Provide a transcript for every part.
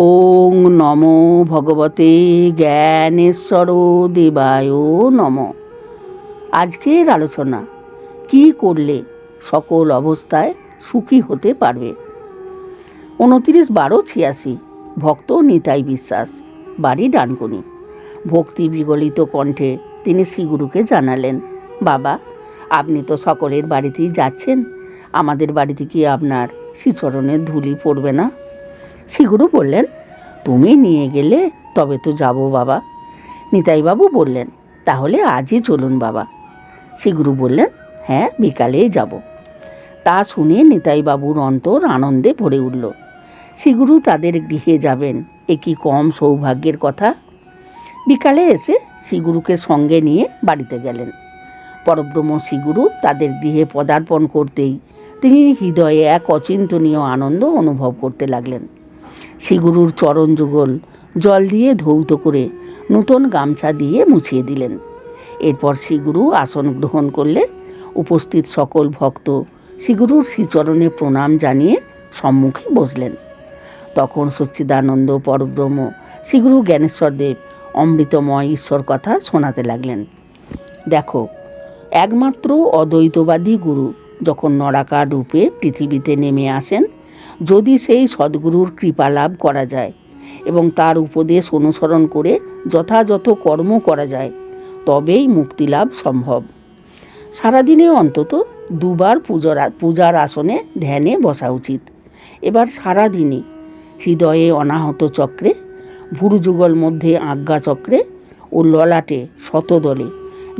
ওং নমো ভগবতে জ্ঞানেশ্বর দেবায় নম। আজকের আলোচনা, কি করলে সকল অবস্থায় সুখী হতে পারবে? উনত্রিশ বারো ছিয়াশি, ভক্ত নিতাই বিশ্বাস, বাড়ি ডানকুনি। ভক্তি বিগলিত কণ্ঠে তিনি শ্রীগুরুকে জানালেন, বাবা, আপনি তো সকলের বাড়িতেই যাচ্ছেন, আমাদের বাড়িতে কি আপনার শ্রীচরণের ধুলি পড়বে না? শ্রীগুরু বললেন, তুমি নিয়ে গেলে তবে তো যাব বাবা। নিতাইবাবু বললেন, তাহলে আজই চলুন বাবা। শ্রীগুরু বললেন হ্যাঁ বিকালেই যাব। তা শুনে নিতাইবাবুর অন্তর আনন্দে ভরে উঠল। শ্রীগুরু তাদের গৃহে যাবেন, এ কি কম সৌভাগ্যের কথা? বিকালে এসে শ্রীগুরুকে সঙ্গে নিয়ে বাড়িতে গেলেন। পরব্রহ্ম শ্রীগুরু তাদের গৃহে পদার্পণ করতেই তিনি হৃদয়ে এক অচিন্তনীয় আনন্দ অনুভব করতে লাগলেন। শ্রীগুরুর চরণ যুগল জল দিয়ে ধৌত করে নূতন গামছা দিয়ে মুছিয়ে দিলেন। এরপর শ্রীগুরু আসন গ্রহণ করলে উপস্থিত সকল ভক্ত শ্রীগুরুর শ্রীচরণে প্রণাম জানিয়ে সম্মুখে বসলেন। তখন সচ্চিদানন্দ পরব্রহ্ম শ্রীগুরু জ্ঞানেশ্বরদেব অমৃতময় ঈশ্বর কথা শোনাতে লাগলেন। দেখো, একমাত্র অদ্বৈতবাদী গুরু যখন নরাকার রূপে পৃথিবীতে নেমে আসেন যদি সেই সদ্গুরুর কৃপা লাভ করা যায় এবং তার উপদেশ অনুসরণ করে যথাযথ কর্ম করা যায়, তবেই মুক্তি লাভ সম্ভব। সারাদিনে অন্তত দুবার পুজোর পূজার আসনে ধ্যানে বসা উচিত। এবার সারাদিনই হৃদয়ে অনাহত চক্রে, ভুরুযুগল মধ্যে আজ্ঞা চক্রে ও ললাটে শতদলে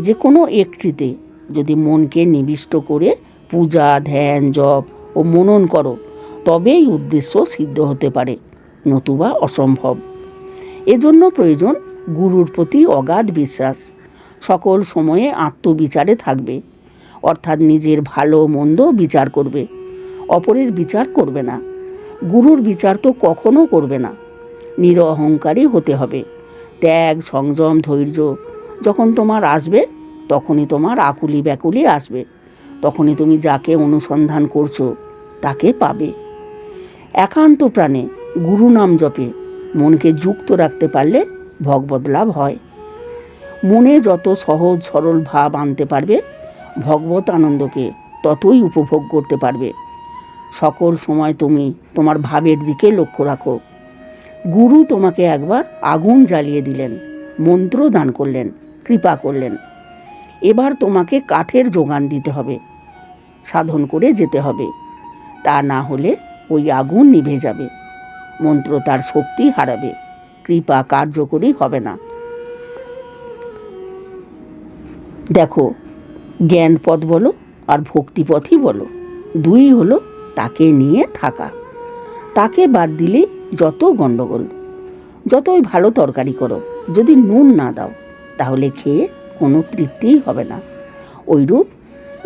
যে কোনো একটিতে যদি মনকে নিবিষ্ট করে পূজা, ধ্যান, জপ ও মনন করো তবেই উদ্দেশ্য সিদ্ধ হতে পারে, নতুবা অসম্ভব। এজন্য প্রয়োজন গুরুর প্রতি অগাধ বিশ্বাস। সকল সময়ে আত্মবিচারে থাকবে, অর্থাৎ নিজের ভালো মন্দ বিচার করবে, অপরের বিচার করবে না। গুরুর বিচার তো কখনো করবে না। নিরহংকারী হতে হবে। ত্যাগ, সংযম, ধৈর্য, যখন তোমার আসবে, তখনই তোমার আকুলি ব্যাকুলি আসবে। তখনই তুমি যাকে অনুসন্ধান করছ, তাকে পাবে। একান্ত প্রাণে গুরু নাম জপে। মনকে যুক্ত রাখতে পারলে ভগবত লাভ হয়। মনে যত সহজ সরল ভাব আনতে পারবে, ভগবত আনন্দকে ততই উপভোগ করতে পারবে। সকল সময় তুমি তোমার ভাবের দিকে লক্ষ্য রাখো। গুরু তোমাকে একবার আগুন জ্বালিয়ে দিলেন, মন্ত্র দান করলেন, কৃপা করলেন। এবার তোমাকে কাঠের যোগান দিতে হবে, সাধন করে যেতে হবে। তা না হলে ওই আগুন নিভে যাবে। মন্ত্র তার শক্তি হারাবে। কৃপা কার্যকরী হবে না। দেখো, জ্ঞান পথ বলো আর ভক্তিপথই বলো। দুই হলো তাকে নিয়ে থাকা। তাকে বাদ দিলে যত গণ্ডগোল যতই ভালো তরকারি করো, যদি নুন না দাও, তাহলে খেয়ে কোনো তৃপ্তিই হবে না। ওইরূপ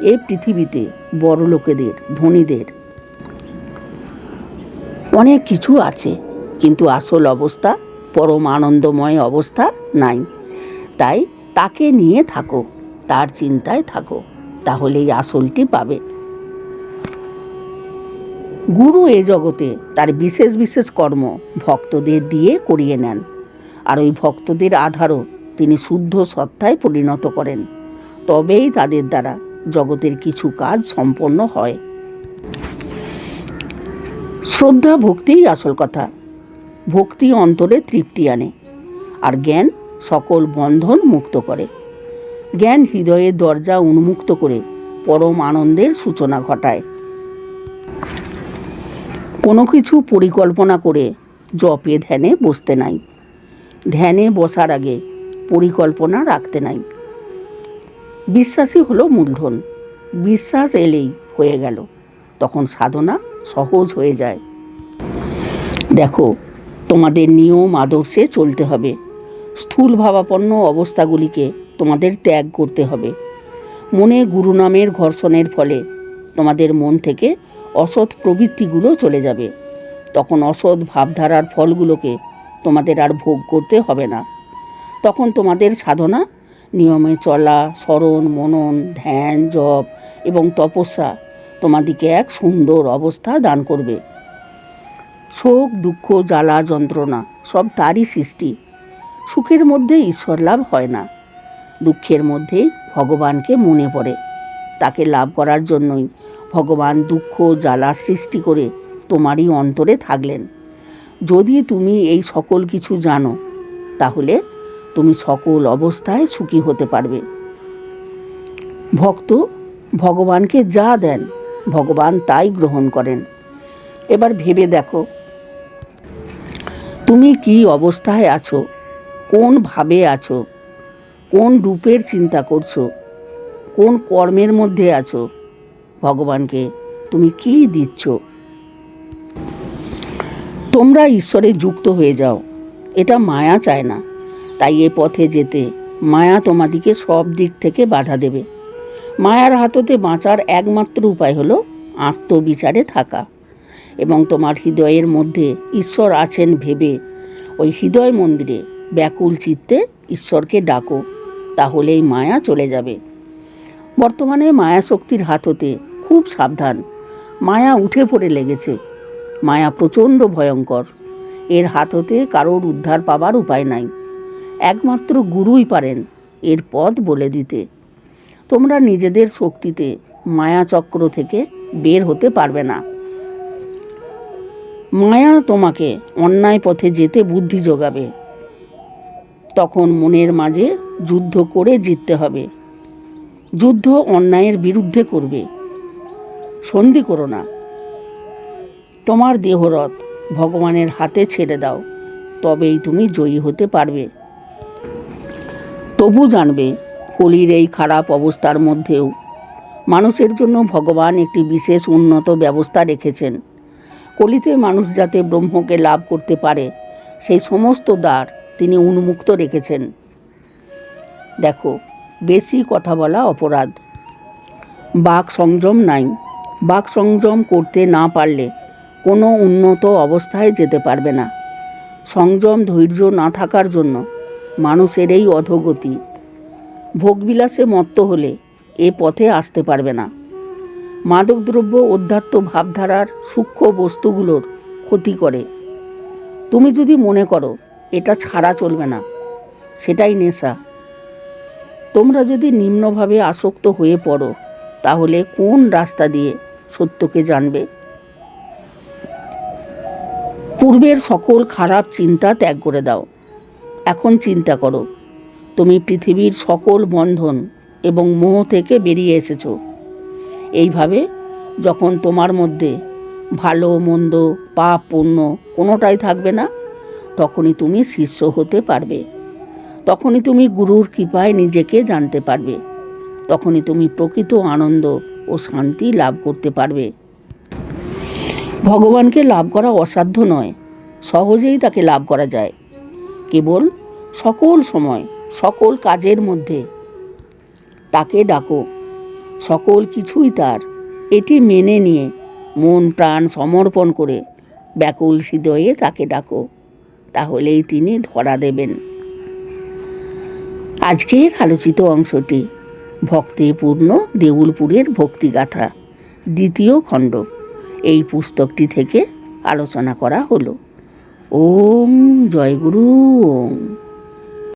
এ পৃথিবীতে বড় লোকেদের ধনীদের অনেক কিছু আছে, কিন্তু আসল অবস্থা পরম আনন্দময় অবস্থা নাই। তাই তাকে নিয়ে থাকো, তার চিন্তায় থাকো, তাহলেই আসলটি পাবে। গুরু এ জগতে তার বিশেষ বিশেষ কর্ম ভক্তদের দিয়ে করিয়ে নেন, আর ওই ভক্তদের আধারও তিনি শুদ্ধ সত্তায় পরিণত করেন। তবেই তাদের দ্বারা জগতের কিছু কাজ সম্পন্ন হয়। শ্রদ্ধা ভক্তিই আসল কথা। ভক্তি অন্তরে তৃপ্তি আনে, আর জ্ঞান সকল বন্ধন মুক্ত করে। জ্ঞান হৃদয়ের দরজা উন্মুক্ত করে পরম আনন্দের সূচনা ঘটায়। কোনো কিছু পরিকল্পনা করে জপে ধ্যানে বসতে নাই। ধ্যানে বসার আগে পরিকল্পনা রাখতে নাই। বিশ্বাসই হলো মূলধন। বিশ্বাস এলেই হয়ে গেল, তখন সাধনা সহজ হয়ে যায়। দেখো, তোমাদের নিয়ম আদর্শে চলতে হবে। স্থূল ভাবাপন্ন অবস্থাগুলিকে তোমাদের ত্যাগ করতে হবে। মনে গুরু নামের ঘর্ষণের ফলে তোমাদের মন থেকে অসৎ প্রবৃত্তিগুলো চলে যাবে। তখন অসৎ ভাবধারার ফলগুলোকে তোমাদের আর ভোগ করতে হবে না। তখন তোমাদের সাধনা, নিয়মে চলা, স্মরণ, মনন, ধ্যান, জপ এবং তপস্যা তোমাদিকে এক সুন্দর অবস্থা দান করবে। শোক, দুঃখ, জ্বালা, যন্ত্রণা, সব তারই সৃষ্টি। সুখের মধ্যে ঈশ্বর লাভ হয় না। দুঃখের মধ্যে ভগবানকে মনে পড়ে। তাকে লাভ করার জন্যই ভগবান দুঃখ, জ্বালা সৃষ্টি করে তোমারই অন্তরে থাকলেন। যদি তুমি এই সকল কিছু জানো, তাহলে তুমি সকল অবস্থায় সুখী হতে পারবে। ভক্ত, ভগবানকে যা দেন ভগবান তাই গ্রহণ করেন। এবার ভেবে দেখো, তুমি কি অবস্থায় আছো? কোন ভাবে আছো? কোন রূপের চিন্তা করছ? কোন কর্মের মধ্যে আছো? ভগবানকে তুমি কি দিচ্ছ? তোমরা ঈশ্বরে যুক্ত হয়ে যাও, এটা মায়া চায় না। তাই এ পথে যেতে মায়া তোমাদিকে সব দিক থেকে বাধা দেবে। মায়ার হাততে বাঁচার একমাত্র উপায় হলো আত্মবিচারে থাকা। এবং তোমার হৃদয়ের মধ্যে ঈশ্বর আছেন ভেবে ওই হৃদয় মন্দিরে ব্যাকুল চিত্তে ঈশ্বরকে ডাকো, তাহলেই মায়া চলে যাবে। বর্তমানে মায়া শক্তির হাততে খুব সাবধান। মায়া উঠে পড়ে লেগেছে। মায়া প্রচণ্ড ভয়ঙ্কর। এর হাততে কারোর উদ্ধার পাবার উপায় নাই। একমাত্র গুরুই পারেন এর পথ বলে দিতে। তোমরা নিজেদের শক্তিতে মায়া চক্র থেকে বের হতে পারবে না। মায়া তোমাকে অন্যায় পথে যেতে বুদ্ধি যোগাবে। তখন মনের মাঝে যুদ্ধ করে জিততে হবে। যুদ্ধ অন্যায়ের বিরুদ্ধে করবে। সন্ধি করো না। তোমার দেহরথ ভগবানের হাতে ছেড়ে দাও, তবেই তুমি জয়ী হতে পারবে। তবু জানবে কলির এই খারাপ অবস্থার মধ্যেও। মানুষের জন্য ভগবান একটি বিশেষ উন্নত ব্যবস্থা রেখেছেন। কলিতে মানুষ যাতে ব্রহ্মকে লাভ করতে পারে, সেই সমস্ত দ্বার তিনি উন্মুক্ত রেখেছেন। দেখো, বেশি কথা বলা অপরাধ। বাক সংযম নাই। বাক সংযম করতে না পারলে কোনো উন্নত অবস্থায় যেতে পারবে না। সংযম ধৈর্য না থাকার জন্য মানুষের এই অধোগতি ভোগবিলাসে মত্ত হলে এ পথে আসতে পারবে না। মাদকদ্রব্য, অধ্যাত্ম ভাবধারার সূক্ষ্ম বস্তুগুলোর ক্ষতি করে। তুমি যদি মনে করো, এটা ছাড়া চলবে না, সেটাই নেশা। তোমরা যদি নিম্নভাবে আসক্ত হয়ে পড়ো, তাহলে কোন রাস্তা দিয়ে সত্যকে জানবে? পূর্বের সকল খারাপ চিন্তা ত্যাগ করে দাও। এখন চিন্তা করো তুমি পৃথিবীর সকল বন্ধন এবং মোহ থেকে বেরিয়ে এসেছ। এইভাবে যখন তোমার মধ্যে ভালো, মন্দ, পাপ, পুণ্য কোনোটাই থাকবে না, তখনই তুমি শিষ্য হতে পারবে। তখনই তুমি গুরুর কৃপায় নিজেকে জানতে পারবে। তখনই তুমি প্রকৃত আনন্দ ও শান্তি লাভ করতে পারবে। ভগবানকে লাভ করা অসাধ্য নয়, সহজেই তাকে লাভ করা যায়। কেবল সকল সময় সকল কাজের মধ্যে। তাকে ডাকো, সকল কিছুই তার। এটি মেনে নিয়ে মন প্রাণ সমর্পণ করে ব্যাকুল হৃদয়ে তাকে ডাকো, তাহলেই তিনি ধরা দেবেন। আজকের আলোচিত অংশটি ভক্তিপূর্ণ দেউলপুরের ভক্তিগাথা, দ্বিতীয় খণ্ড। এই পুস্তকটি থেকে আলোচনা করা হলো। ওম জয় গুরু ওম।